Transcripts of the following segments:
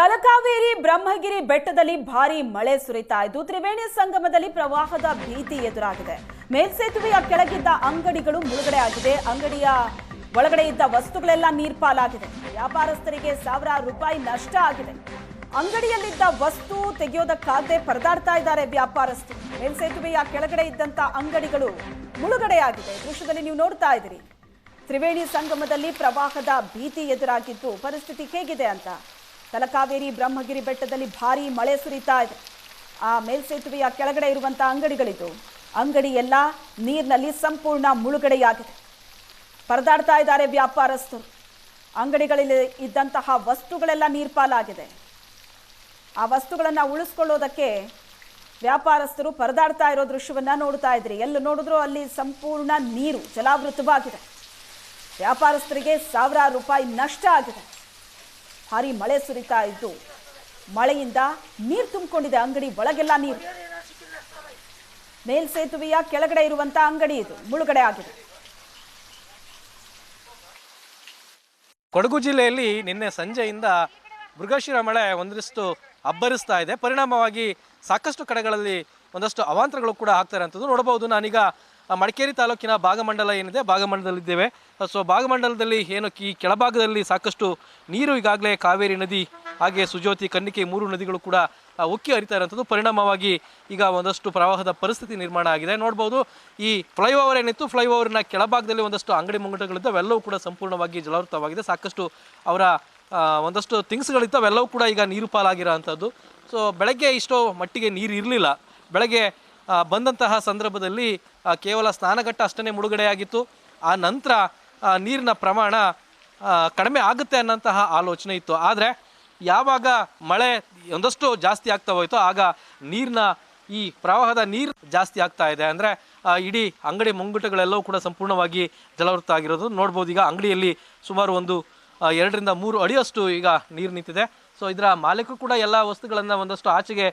ತಲಕಾವೇರಿ ಬ್ರಹ್ಮಗಿರಿ ಬೆಟ್ಟದಲ್ಲಿ ಭಾರಿ ಮಳೆ ಸುರಿತಾ ಇದ್ದು, ತ್ರಿವೇಣಿ ಸಂಗಮದಲ್ಲಿ ಪ್ರವಾಹದ ಭೀತಿ ಎದುರಾಗಿದೆ. ಮೇಲ್ಸೇತುವೆಯ ಕೆಳಗಿದ್ದ ಅಂಗಡಿಗಳು ಮುಳುಗಡೆ ಆಗಿದೆ ಅಂಗಡಿಯ ಒಳಗಡೆ ಇದ್ದ ವಸ್ತುಗಳೆಲ್ಲ ನೀರ್ಪಾಲಾಗಿದೆ. ವ್ಯಾಪಾರಸ್ಥರಿಗೆ ಸಾವಿರಾರು ರೂಪಾಯಿ ನಷ್ಟ ಆಗಿದೆ. ಅಂಗಡಿಯಲ್ಲಿದ್ದ ವಸ್ತು ತೆಗೆಯೋದಕ್ಕಾಗದೆ ಪರದಾಡ್ತಾ ಇದ್ದಾರೆ ವ್ಯಾಪಾರಸ್ಥರು. ಮೇಲ್ಸೇತುವೆಯ ಕೆಳಗಡೆ ಇದ್ದಂತ ಅಂಗಡಿಗಳು ಮುಳುಗಡೆಯಾಗಿದೆ. ದೃಶ್ಯದಲ್ಲಿ ನೀವು ನೋಡ್ತಾ ಇದ್ದೀರಿ. ತ್ರಿವೇಣಿ ಸಂಗಮದಲ್ಲಿ ಪ್ರವಾಹದ ಭೀತಿ ಎದುರಾಗಿದ್ದು, ಪರಿಸ್ಥಿತಿ ಹೇಗಿದೆ ಅಂತ ತಲಕಾವೇರಿ, ಬ್ರಹ್ಮಗಿರಿ ಬೆಟ್ಟದಲ್ಲಿ ಭಾರೀ ಮಳೆ ಸುರಿತಾ ಇದೆ. ಆ ಮೇಲ್ಸೇತುವೆಯ ಕೆಳಗಡೆ ಇರುವಂತಹ ಅಂಗಡಿಗಳಿದ್ದು, ಅಂಗಡಿ ಎಲ್ಲ ನೀರಿನಲ್ಲಿ ಸಂಪೂರ್ಣ ಮುಳುಗಡೆಯಾಗಿದೆ. ಪರದಾಡ್ತಾ ಇದ್ದಾರೆ ವ್ಯಾಪಾರಸ್ಥರು. ಅಂಗಡಿಗಳಲ್ಲಿ ಇದ್ದಂತಹ ವಸ್ತುಗಳೆಲ್ಲ ನೀರ್ಪಾಲಾಗಿದೆ. ಆ ವಸ್ತುಗಳನ್ನು ಉಳಿಸ್ಕೊಳ್ಳೋದಕ್ಕೆ ವ್ಯಾಪಾರಸ್ಥರು ಪರದಾಡ್ತಾ ಇರೋ ದೃಶ್ಯವನ್ನು ನೋಡ್ತಾ ಇದ್ರಿ. ಎಲ್ಲಿ ನೋಡಿದ್ರು ಅಲ್ಲಿ ಸಂಪೂರ್ಣ ನೀರು ಜಲಾವೃತವಾಗಿದೆ. ವ್ಯಾಪಾರಸ್ಥರಿಗೆ ಸಾವಿರಾರು ರೂಪಾಯಿ ನಷ್ಟ ಆಗಿದೆ. ಭಾರಿ ಮಳೆ ಸುರಿತಾ ಇದ್ದು, ಮಳೆಯಿಂದ ನೀರು ತುಂಬಿಕೊಂಡಿದೆ ಅಂಗಡಿ, ಒಳಗೆಲ್ಲ ನೀರು. ಮೇಲ್ಸೇತುವೆಯ ಕೆಳಗಡೆ ಇರುವಂತ ಅಂಗಡಿ ಇದು, ಮುಳುಗಡೆ ಆಗಿದೆ. ಕೊಡಗು ಜಿಲ್ಲೆಯಲ್ಲಿ ನಿನ್ನೆ ಸಂಜೆಯಿಂದ ಮೃಗಶಿರ ಮಳೆ ಒಂದಿಷ್ಟು ಅಬ್ಬರಿಸ್ತಾ ಇದೆ. ಪರಿಣಾಮವಾಗಿ ಸಾಕಷ್ಟು ಕಡೆಗಳಲ್ಲಿ ಒಂದಷ್ಟು ಅವಾಂತರಗಳು ಕೂಡ ಆಗ್ತಾರೆ ಅಂತದ್ದು ನೋಡಬಹುದು. ನಾನೀಗ ಮಡಿಕೇರಿ ತಾಲೂಕಿನ ಭಾಗಮಂಡಲ ಏನಿದೆ, ಭಾಗಮಂಡಲದಲ್ಲಿದ್ದೇವೆ. ಸೊ, ಭಾಗಮಂಡಲದಲ್ಲಿ ಏನು ಈ ಕೆಳಭಾಗದಲ್ಲಿ ಸಾಕಷ್ಟು ನೀರು ಈಗಾಗಲೇ ಕಾವೇರಿ ನದಿ ಹಾಗೆ ಸುಜೋತಿ, ಕನ್ನಿಕೆ ಮೂರು ನದಿಗಳು ಕೂಡ ಉಕ್ಕಿ ಹರಿತಾ ಇರುವಂಥದ್ದು ಪರಿಣಾಮವಾಗಿ ಈಗ ಒಂದಷ್ಟು ಪ್ರವಾಹದ ಪರಿಸ್ಥಿತಿ ನಿರ್ಮಾಣ ಆಗಿದೆ. ನೋಡ್ಬೋದು, ಈ ಫ್ಲೈಓವರ್ ಏನಿತ್ತು, ಫ್ಲೈಓವರ್ನ ಕೆಳಭಾಗದಲ್ಲಿ ಒಂದಷ್ಟು ಅಂಗಡಿ ಮುಂಗಟಗಳಿದ್ದು ಅವೆಲ್ಲವೂ ಕೂಡ ಸಂಪೂರ್ಣವಾಗಿ ಜಲಾವೃತವಾಗಿದೆ. ಸಾಕಷ್ಟು ಅವರ ಒಂದಷ್ಟು ಥಿಂಗ್ಸ್ಗಳಿತ್ತು ಅವೆಲ್ಲವೂ ಕೂಡ ಈಗ ನೀರು ಪಾಲಾಗಿರೋ ಅಂಥದ್ದು ಸೊ, ಬೆಳಗ್ಗೆ ಇಷ್ಟೋ ಮಟ್ಟಿಗೆ ನೀರು ಇರಲಿಲ್ಲ. ಬೆಳಗ್ಗೆ ಬಂದಂತಹ ಸಂದರ್ಭದಲ್ಲಿ ಕೇವಲ ಸ್ನಾನಘಟ್ಟ ಅಷ್ಟೇ ಮುಳುಗಡೆಯಾಗಿತ್ತು ಆ ನಂತರ ನೀರಿನ ಪ್ರಮಾಣ ಕಡಿಮೆ ಆಗುತ್ತೆ ಅನ್ನೋಂತಹ ಆಲೋಚನೆ ಇತ್ತು. ಆದರೆ, ಯಾವಾಗ ಮಳೆ ಒಂದಷ್ಟು ಜಾಸ್ತಿ ಆಗ್ತಾ ಹೋಯಿತು, ಆಗ ನೀರಿನ, ಈ ಪ್ರವಾಹದ ನೀರು ಜಾಸ್ತಿ ಆಗ್ತಾ ಇದೆ. ಅಂದರೆ ಇಡೀ ಅಂಗಡಿ ಮುಂಗುಟಗಳೆಲ್ಲವೂ ಕೂಡ ಸಂಪೂರ್ಣವಾಗಿ ಜಲವೃತ ಆಗಿರೋದು ನೋಡ್ಬೋದು. ಈಗ ಅಂಗಡಿಯಲ್ಲಿ ಸುಮಾರು ಒಂದು ಎರಡರಿಂದ ಮೂರು ಅಡಿಯಷ್ಟು ಈಗ ನೀರು ನಿಂತಿದೆ. ಸೊ ಇದರ ಮಾಲೀಕರು ಕೂಡ ಎಲ್ಲ ವಸ್ತುಗಳನ್ನು ಒಂದಷ್ಟು ಆಚೆಗೆ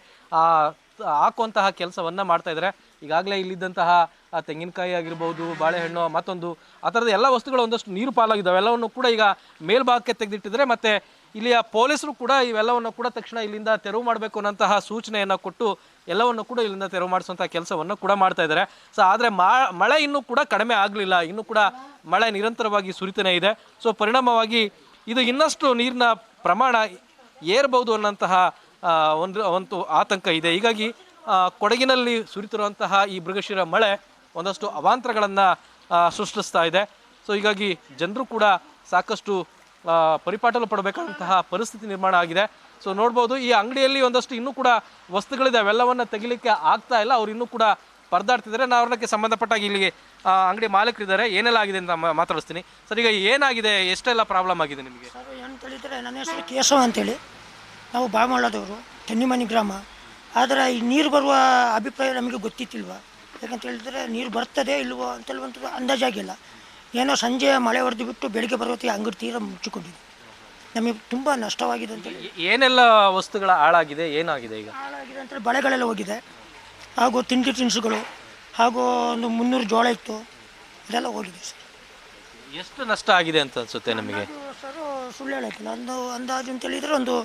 ಹಾಕುವಂತಹ ಕೆಲಸವನ್ನು ಮಾಡ್ತಾ ಇದ್ದಾರೆ. ಈಗಾಗಲೇ ಇಲ್ಲಿದ್ದಂತಹ ತೆಂಗಿನಕಾಯಿ ಆಗಿರ್ಬೋದು, ಬಾಳೆಹಣ್ಣು, ಮತ್ತೊಂದು, ಆ ಥರದ ಎಲ್ಲ ವಸ್ತುಗಳು ಒಂದಷ್ಟು ನೀರು ಪಾಲಾಗಿದ್ದಾವೆ. ಎಲ್ಲವನ್ನು ಕೂಡ ಈಗ ಮೇಲ್ಭಾಗಕ್ಕೆ ತೆಗೆದಿಟ್ಟಿದ್ದಾರೆ ಮತ್ತು ಇಲ್ಲಿಯ ಪೊಲೀಸರು ಕೂಡ ಇವೆಲ್ಲವನ್ನು ಕೂಡ ತಕ್ಷಣ ಇಲ್ಲಿಂದ ತೆರವು ಮಾಡಬೇಕು ಅನ್ನೋಂತಹ ಸೂಚನೆಯನ್ನು ಕೊಟ್ಟು ಎಲ್ಲವನ್ನು ಕೂಡ ಇಲ್ಲಿಂದ ತೆರವು ಮಾಡಿಸುವಂಥ ಕೆಲಸವನ್ನು ಕೂಡ ಮಾಡ್ತಾ ಇದ್ದಾರೆ. ಸೊ ಆದರೆ ಮಳೆ ಇನ್ನೂ ಕೂಡ ಕಡಿಮೆ ಆಗಲಿಲ್ಲ. ಇನ್ನೂ ಕೂಡ ಮಳೆ ನಿರಂತರವಾಗಿ ಸುರಿತನೇ ಇದೆ. ಸೊ ಪರಿಣಾಮವಾಗಿ ಇದು ಇನ್ನಷ್ಟು ನೀರಿನ ಪ್ರಮಾಣ ಏರ್ಬೋದು ಅನ್ನೋಂತಹ ಒಂದು ಒಂದು ಆತಂಕ ಇದೆ. ಹೀಗಾಗಿ ಕೊಡಗಿನಲ್ಲಿ ಸುರಿತಿರುವಂತಹ ಈ ಮೃಗಶಿರ ಮಳೆ ಒಂದಷ್ಟು ಅವಾಂತರಗಳನ್ನು ಸೃಷ್ಟಿಸ್ತಾ ಇದೆ. ಸೊ ಹೀಗಾಗಿ ಜನರು ಕೂಡ ಸಾಕಷ್ಟು ಪರಿಪಾಟಲು ಪಡಬೇಕಾದಂತಹ ಪರಿಸ್ಥಿತಿ ನಿರ್ಮಾಣ ಆಗಿದೆ. ಸೊ ನೋಡ್ಬೋದು, ಈ ಅಂಗಡಿಯಲ್ಲಿ ಒಂದಷ್ಟು ಇನ್ನೂ ಕೂಡ ವಸ್ತುಗಳಿದೆ. ಅವೆಲ್ಲವನ್ನು ತೆಗಿಲಿಕ್ಕೆ ಆಗ್ತಾ ಇಲ್ಲ. ಅವ್ರು ಇನ್ನೂ ಕೂಡ ಪರದಾಡ್ತಿದ್ದಾರೆ. ನಾನು ಸಂಬಂಧಪಟ್ಟಾಗಿ ಇಲ್ಲಿಗೆ ಅಂಗಡಿ ಮಾಲೀಕರಿದ್ದಾರೆ. ಏನೆಲ್ಲ ಆಗಿದೆ ಅಂತ ಮಾತಾಡಿಸ್ತೀನಿ. ಸರ್, ಈಗ ಏನಾಗಿದೆ? ಎಷ್ಟೆಲ್ಲ ಪ್ರಾಬ್ಲಮ್ ಆಗಿದೆ ನಿಮಗೆ? ನನ್ನ ಹೆಸರು ಕೇಶವ ಅಂತೇಳಿ. ನಾವು ಬಾಮಳ್ಳದವರು ತೆನ್ನಿಮನಿ ಗ್ರಾಮ. ಆದರೆ ಈ ನೀರು ಬರುವ ಅಭಿಪ್ರಾಯ ನಮಗೆ ಗೊತ್ತಿತ್ತಿಲ್ವ? ಯಾಕಂತ ಹೇಳಿದ್ರೆ ನೀರು ಬರ್ತದೆ ಇಲ್ವೋ ಅಂತ ಹೇಳುವಂಥದ್ದು ಅಂದಾಜಾಗಿಲ್ಲ ಏನೋ ಸಂಜೆ ಮಳೆ ಹೊಡೆದು ಬಿಟ್ಟು ಬೆಳಿಗ್ಗೆ ಬರುವತ್ತಿಗೆ ಅಂಗಡಿ ತೀರ ಮುಚ್ಚಿಕೊಂಡಿದೆ. ನಮಗೆ ತುಂಬ ನಷ್ಟವಾಗಿದೆ ಅಂತೇಳಿ ಏನೆಲ್ಲ ವಸ್ತುಗಳ ಹಾಳಾಗಿದೆ ಏನಾಗಿದೆ ಈಗ? ಹಾಳಾಗಿದೆ ಅಂತೇಳಿ ಬಳೆಗಳೆಲ್ಲ ಹೋಗಿದೆ. ಹಾಗೂ ತಿಂಡಿ ತಿನಿಸುಗಳು ಹಾಗೂ ಒಂದು ಮುನ್ನೂರು ಜೋಳ ಇತ್ತು. ಇದೆಲ್ಲ ಹೋಗಿದೆ ಸರ್. ಎಷ್ಟು ನಷ್ಟ ಆಗಿದೆ ಅಂತ ಅನ್ಸುತ್ತೆ ನಮಗೆ? ಸರ್ ಸುಳ್ಳು ಹೇಳಕ್ಕಿಲ್ಲ. ಒಂದು ಅಂದಾಜು ಅಂತ ಹೇಳಿದರೆ ಒಂದು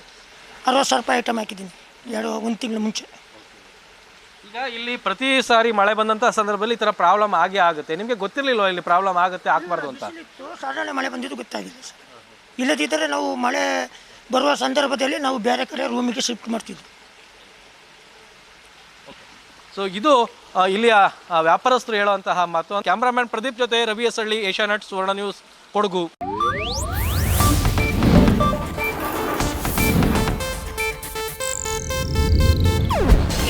ಅರವತ್ತು ಸಾವಿರ ರೂಪಾಯಿ ಐಟಮ್ ಹಾಕಿದ್ದೀನಿ. ಎರಡು ಒಂದು ತಿಂಗಳ ಮುಂಚೆ. ಈಗ ಇಲ್ಲಿ ಪ್ರತಿ ಸಾರಿ ಮಳೆ ಬಂದಂಥ ಸಂದರ್ಭದಲ್ಲಿ ಈ ಥರ ಪ್ರಾಬ್ಲಮ್ ಆಗೇ ಆಗುತ್ತೆ. ನಿಮಗೆ ಗೊತ್ತಿರಲಿಲ್ಲ ಇಲ್ಲಿ ಪ್ರಾಬ್ಲಮ್ ಆಗುತ್ತೆ ಆಗಬಾರ್ದು ಅಂತ? ಸಾಧಾರಣ ಮಳೆ ಬಂದಿದ್ದು ಗೊತ್ತಾಗಿದೆ ಸರ್. ಇಲ್ಲದಿದ್ದರೆ ನಾವು ಮಳೆ ಬರುವ ಸಂದರ್ಭದಲ್ಲಿ ನಾವು ಬೇರೆ ಕಡೆ ರೂಮಿಗೆ ಶಿಫ್ಟ್ ಮಾಡ್ತಿದ್ವಿ. ಸೊ ಇದು ಆ, ಇಲ್ಲಿಯ ಆ, ವ್ಯಾಪಾರಸ್ಥರು ಹೇಳುವಂತಹ ಮಾತು. ಕ್ಯಾಮ್ರಾಮ್ಯಾನ್ ಪ್ರದೀಪ್ ಜೊತೆ ರವಿ ಎಸಳ್ಳಿ ಏಷ್ಯಾನೆಟ್ ಸುವರ್ಣ ನ್ಯೂಸ್ ಕೊಡಗು.